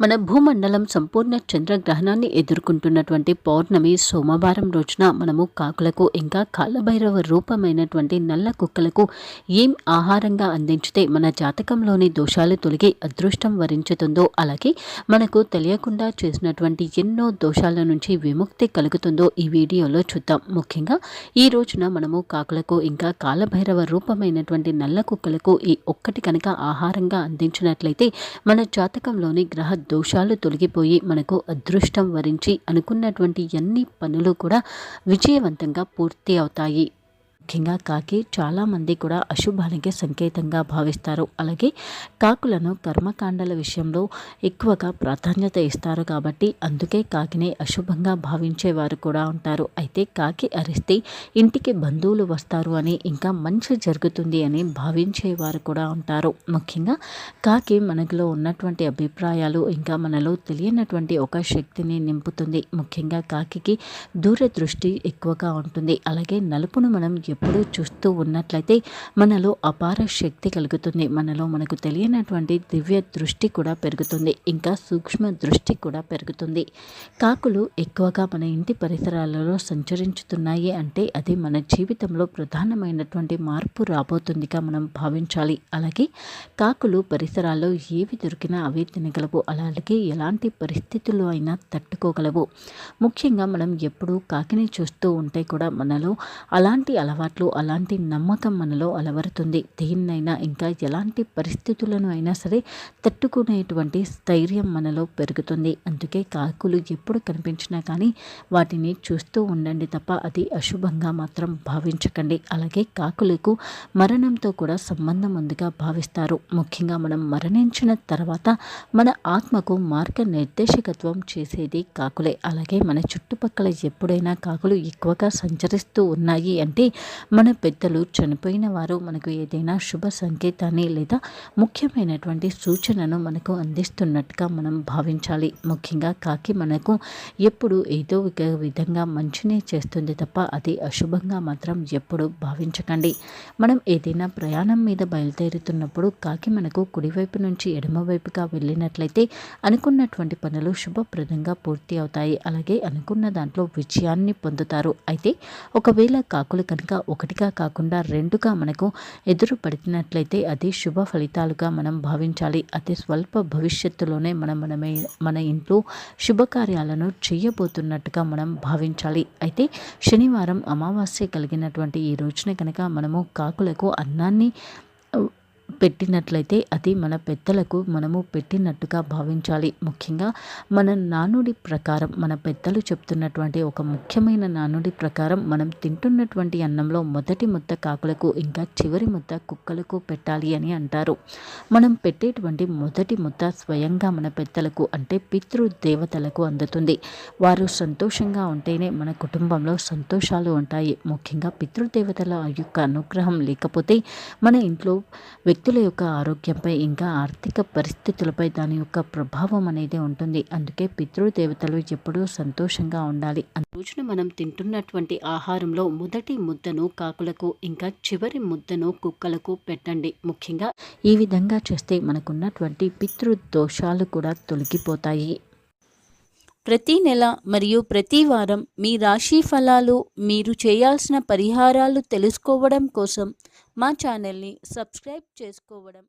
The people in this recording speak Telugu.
మన భూమండలం సంపూర్ణ చంద్రగ్రహణాన్ని ఎదుర్కొంటున్నటువంటి పౌర్ణమి సోమవారం రోజున మనము కాకులకు ఇంకా కాలభైరవ రూపమైనటువంటి నల్ల కుక్కలకు ఏం ఆహారంగా అందించితే మన జాతకంలోని దోషాలు తొలగి అదృష్టం వరించుతుందో అలాగే మనకు తెలియకుండా చేసినటువంటి ఎన్నో దోషాల నుంచి విముక్తి కలుగుతుందో ఈ వీడియోలో చూద్దాం. ముఖ్యంగా ఈ రోజున మనము కాకులకు ఇంకా కాలభైరవ రూపమైనటువంటి నల్ల కుక్కలకు ఈ ఒక్కటి కనుక ఆహారంగా అందించినట్లయితే మన జాతకంలోని గ్రహ దోషాలు తొలగిపోయి మనకు అదృష్టం వరించి అనుకున్నటువంటి అన్ని పనులు కూడా విజయవంతంగా పూర్తి అవుతాయి. ముఖ్యంగా కాకి చాలామంది కూడా అశుభానికి సంకేతంగా భావిస్తారు. అలాగే కాకులను కర్మకాండల విషయంలో ఎక్కువగా ప్రాధాన్యత ఇస్తారు కాబట్టి అందుకే కాకిని అశుభంగా భావించేవారు కూడా ఉంటారు. అయితే కాకి అరిస్తే ఇంటికి బంధువులు వస్తారు అని ఇంకా మంచి జరుగుతుంది అని భావించేవారు కూడా ఉంటారు. ముఖ్యంగా కాకి మనలో ఉన్నటువంటి అభిప్రాయాలు ఇంకా మనలో తెలియనటువంటి ఒక శక్తిని నింపుతుంది. ముఖ్యంగా కాకి దూరదృష్టి ఎక్కువగా ఉంటుంది. అలాగే నలుపును మనం ఎప్పుడూ చూస్తూ ఉన్నట్లయితే మనలో అపార శక్తి కలుగుతుంది. మనలో మనకు తెలియనటువంటి దివ్య దృష్టి కూడా పెరుగుతుంది. ఇంకా సూక్ష్మ దృష్టి కూడా పెరుగుతుంది. కాకులు ఎక్కువగా మన ఇంటి పరిసరాలలో సంచరించుతున్నాయి అంటే అది మన జీవితంలో ప్రధానమైనటువంటి మార్పు రాబోతుందిగా మనం భావించాలి. అలాగే కాకులు పరిసరాల్లో ఏవి దొరికినా అవి తినగలవు. అలాగే ఎలాంటి పరిస్థితుల్లో అయినా తట్టుకోగలవు. ముఖ్యంగా మనం ఎప్పుడు కాకిని చూస్తూ ఉంటే కూడా మనలో అలాంటి అలవాటు అలవాట్లు అలాంటి నమ్మకం మనలో అలవరుతుంది. దేన్నైనా ఇంకా ఎలాంటి పరిస్థితులను అయినా సరే తట్టుకునేటువంటి స్థైర్యం మనలో పెరుగుతుంది. అందుకే కాకులు ఎప్పుడు కనిపించినా కానీ వాటిని చూస్తూ ఉండండి తప్ప అది అశుభంగా మాత్రం భావించకండి. అలాగే కాకులకు మరణంతో కూడా సంబంధం ఉందిగా భావిస్తారు. ముఖ్యంగా మనం మరణించిన తర్వాత మన ఆత్మకు మార్గ నిర్దేశకత్వం చేసేది కాకులే. అలాగే మన చుట్టుపక్కల ఎప్పుడైనా కాకులు ఎక్కువగా సంచరిస్తూ ఉన్నాయి అంటే మన పెద్దలు చనిపోయిన వారు మనకు ఏదైనా శుభ సంకేతాన్ని లేదా ముఖ్యమైనటువంటి సూచనను మనకు అందిస్తున్నట్టుగా మనం భావించాలి. ముఖ్యంగా కాకి మనకు ఎప్పుడు ఏదో ఒక విధంగా మంచినే చేస్తుంది తప్ప అది అశుభంగా మాత్రం ఎప్పుడు భావించకండి. మనం ఏదైనా ప్రయాణం మీద బయలుదేరుతున్నప్పుడు కాకి మనకు కుడివైపు నుంచి ఎడమవైపుగా వెళ్ళినట్లయితే అనుకున్నటువంటి పనులు శుభప్రదంగా పూర్తి అవుతాయి. అలాగే అనుకున్న దాంట్లో విజయాన్ని పొందుతారు. అయితే ఒకవేళ కాకులు కనుక ఒకటిగా కాకుండా రెండుగా మనకు ఎదురు పడినట్లయితే అది శుభ ఫలితాలుగా మనం భావించాలి. అతి స్వల్ప భవిష్యత్తులోనే మనం మనమే మన ఇంట్లో శుభకార్యాలను చేయబోతున్నట్టుగా మనం భావించాలి. అయితే శనివారం అమావాస్య కలిగినటువంటి ఈ రోజున కనుక మనము కాకులకు అన్నాన్ని పెట్టినట్లయితే అది మన పెద్దలకు మనము పెట్టినట్టుగా భావించాలి. ముఖ్యంగా మన నానుడి ప్రకారం మన పెద్దలు చెప్తున్నటువంటి ఒక ముఖ్యమైన నానుడి ప్రకారం మనం తింటున్నటువంటి అన్నంలో మొదటి ముద్ద కాకులకు ఇంకా చివరి ముద్ద కుక్కలకు పెట్టాలి అని అంటారు. మనం పెట్టేటువంటి మొదటి ముద్ద స్వయంగా మన పెద్దలకు అంటే పితృ దేవతలకు అందుతుంది. వారు సంతోషంగా ఉంటేనే మన కుటుంబంలో సంతోషాలు ఉంటాయి. ముఖ్యంగా పితృదేవతల యొక్క అనుగ్రహం లేకపోతే మన ఇంట్లో వ్యక్తి వ్యక్తుల యొక్క ఆరోగ్యంపై ఇంకా ఆర్థిక పరిస్థితులపై దాని యొక్క ప్రభావం అనేది ఉంటుంది. అందుకే పితృదేవతలు ఎప్పుడూ సంతోషంగా ఉండాలి. రోజున మనం తింటున్నటువంటి ఆహారంలో మొదటి ముద్దను కాకులకు ఇంకా చివరి ముద్దను కుక్కలకు పెట్టండి. ముఖ్యంగా ఈ విధంగా చేస్తే మనకున్నటువంటి పితృ దోషాలు కూడా తొలగిపోతాయి. ప్రతి నెల మరియు ప్రతి వారం మీ రాశి ఫలాలు మీరు చేయాల్సిన పరిహారాలు తెలుసుకోవడం కోసం మా ఛానల్ని సబ్స్క్రైబ్ చేసుకోవడం